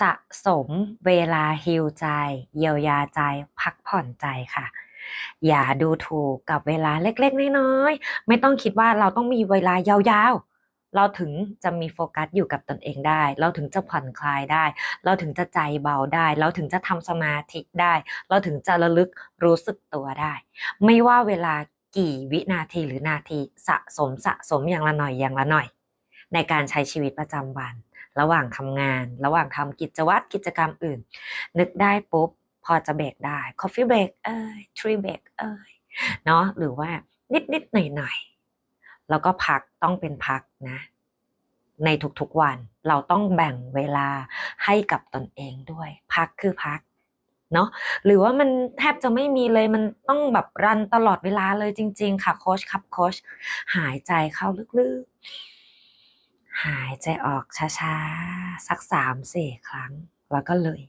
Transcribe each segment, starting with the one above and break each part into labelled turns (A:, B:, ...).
A: สะสมเวลาฮิวใจ เยียวยาใจ พักผ่อนใจค่ะ อย่าดูถูกกับเวลาเล็กๆ น้อยๆ ไม่ต้องคิดว่าเราต้องมีเวลายาวๆเราถึงจะมีโฟกัสอยู่กับตนเองได้ เราถึงจะผ่อนคลายได้ เราถึงจะใจเบาได้ เราถึงจะทำสมาธิได้ เราถึงจะระลึกรู้สึกตัวได้ ไม่ว่าเวลากี่วินาทีหรือนาทีสะสมสะสมอย่างละหน่อยอย่างละหน่อย ในการใช้ชีวิตประจำวัน ระหว่างทำงาน ระหว่างทำกิจวัตรกิจกรรมอื่น นึกได้ปุ๊บ พอจะเบรกได้ coffee break เอ้ย tree break เอ้ยเนาะหรือว่านิดนิดหน่อยหน่อยแล้วก็พักต้องเป็นพักนะ ในทุกๆวันเราต้องแบ่งเวลาให้กับตนเองด้วย พักคือพักเนาะหรือว่ามันแทบจะไม่มีเลยมันต้องแบบรันตลอดเวลาเลยจริง ๆ ค่ะโค้ชครับโค้ชหายใจเข้าลึกๆ หายใจออกช้าๆ สักสามสี่ครั้ง แล้วก็เลย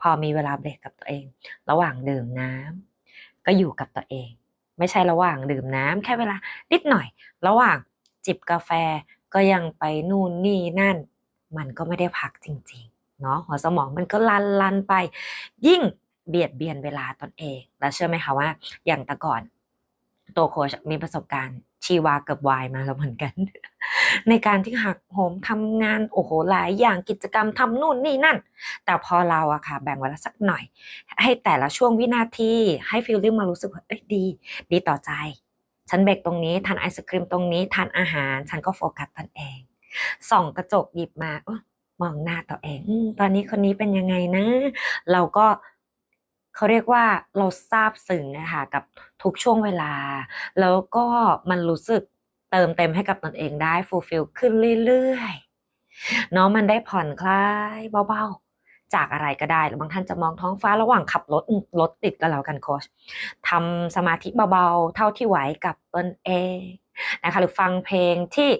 A: พอมีเวลาเบรกกับตัวเอง ระหว่างดื่มน้ำก็อยู่กับตัวเอง ไม่ใช่ระหว่างดื่มน้ำแค่เวลานิดหน่อย ระหว่างจิบกาแฟก็ยังไปนู่นนี่นั่น มันก็ไม่ได้พักจริงๆ เนาะหัวสมองมันก็ลันลันไป ยิ่งเบียดเบียนเวลาตนเอง แล้วเชื่อไหมคะว่า อย่างแต่ก่อน ตัวโคชมีประสบการณ์ชีวาเกือบวายมาแล้วเหมือนกัน ในการที่หักโหมทำงานโอ้โหหลายอย่างกิจกรรมทำนู่นนี่นั่น แต่พอเราอะค่ะ แบ่งเวลาสักหน่อย ให้แต่ละช่วงวินาทีให้ฟีลลิ่งมารู้สึกว่าเอ้ยดี ดีต่อใจ ฉันเบรกตรงนี้ทานไอศครีมตรงนี้ทานอาหาร ฉันก็โฟกัสตนเองส่องกระจกหยิบมาอมองหน้าตัวเองอตอนนี้คนนี้เป็นยังไงนะ เราก็เขาเรียกว่าเราซาบซึ้งนะคะกับทุกช่วงเวลา แล้วก็มันรู้สึก เติมเต็มให้กับตนเองได้ฟูลฟิลขึ้นเรื่อยๆเนาะมันได้ผ่อนคลายเบาๆ จากอะไรก็ได้หรือบางท่านจะมองท้องฟ้าระหว่างขับรถรถติดก็แล้วกันโค้ชทำสมาธิเบาๆ เท่าที่ไหวกับตนเองนะคะหรือฟังเพลงที่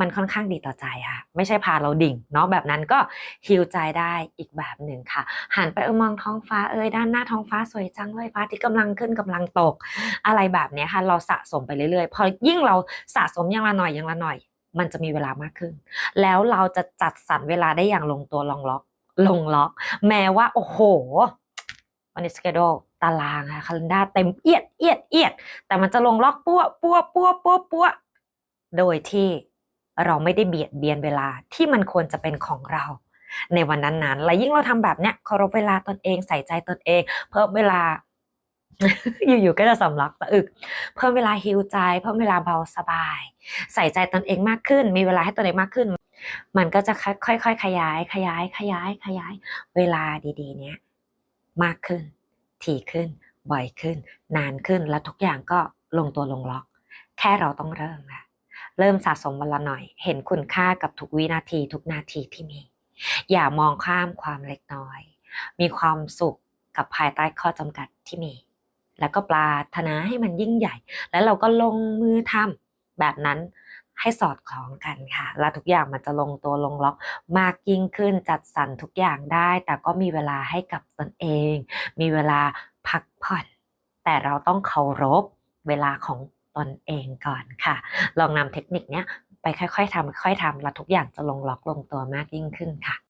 A: มันค่อนข้างดีต่อใจค่ะ ไม่ใช่พาเราดิ่งเนาะแบบนั้นก็ฮิวใจได้อีกแบบหนึ่งค่ะ หันไปเออมองท้องฟ้าเอ้ยด้านหน้าท้องฟ้าสวยจังเลยฟ้าที่กำลังขึ้นกำลังตก อะไรแบบนี้ค่ะ เราสะสมไปเรื่อยๆ พอยิ่งเราสะสมอย่างละหน่อยอย่างละหน่อย มันจะมีเวลามากขึ้น แล้วเราจะจัดสรรเวลาได้อย่างลงตัวลงล็อก ลงล็อก แม้ว่าโอ้โหวันนี้สเกดตารางค่ะคาล endar เต็มเอียดเอียดเอียดแต่มันจะลงล็อกปั้วปั้วปั้วปั้วปั้วโดยที่ เราไม่ได้เบียดเบียนเวลาที่มันควรจะเป็นของเรา ในวันนั้นๆและยิ่งเราทำแบบเนี้ยเคารพเวลาตนเองใส่ใจตนเอง เพิ่มเวลา อยู่ๆก็จะสำลักสะอึก เพิ่มเวลาฮิวใจ เพิ่มเวลาเบาสบาย ใส่ใจตนเองมากขึ้น มีเวลาให้ตนเองมากขึ้น มันก็จะค่อยๆขยาย ขยาย ขยาย ขยาย เวลาดีๆ เนี้ยมากขึ้น ถี่ขึ้น บ่อยขึ้น นานขึ้น แล้วทุกอย่างก็ลงตัวลงล็อก แค่เราต้องเริ่มค่ะ เริ่มสะสมวันละหน่อย เห็นคุณค่ากับทุกวินาทีทุกนาทีที่มี อย่ามองข้ามความเล็กน้อย มีความสุขกับภายใต้ข้อจำกัดที่มี แล้วก็ปรารถนาให้มันยิ่งใหญ่ แล้วเราก็ลงมือทำแบบนั้นให้สอดคล้องกันค่ะ แล้วทุกอย่างมันจะลงตัวลงล็อกมากยิ่งขึ้นจัดสรรทุกอย่างได้ แต่ก็มีเวลาให้กับตนเอง มีเวลาพักผ่อน แต่เราต้องเคารพเวลาของ ตนเองก่อนค่ะ ลองนำเทคนิคเนี้ยไปค่อยๆทำค่อยๆทำแล้วทุกอย่างจะลงล็อกลงตัวมากยิ่งขึ้นค่ะ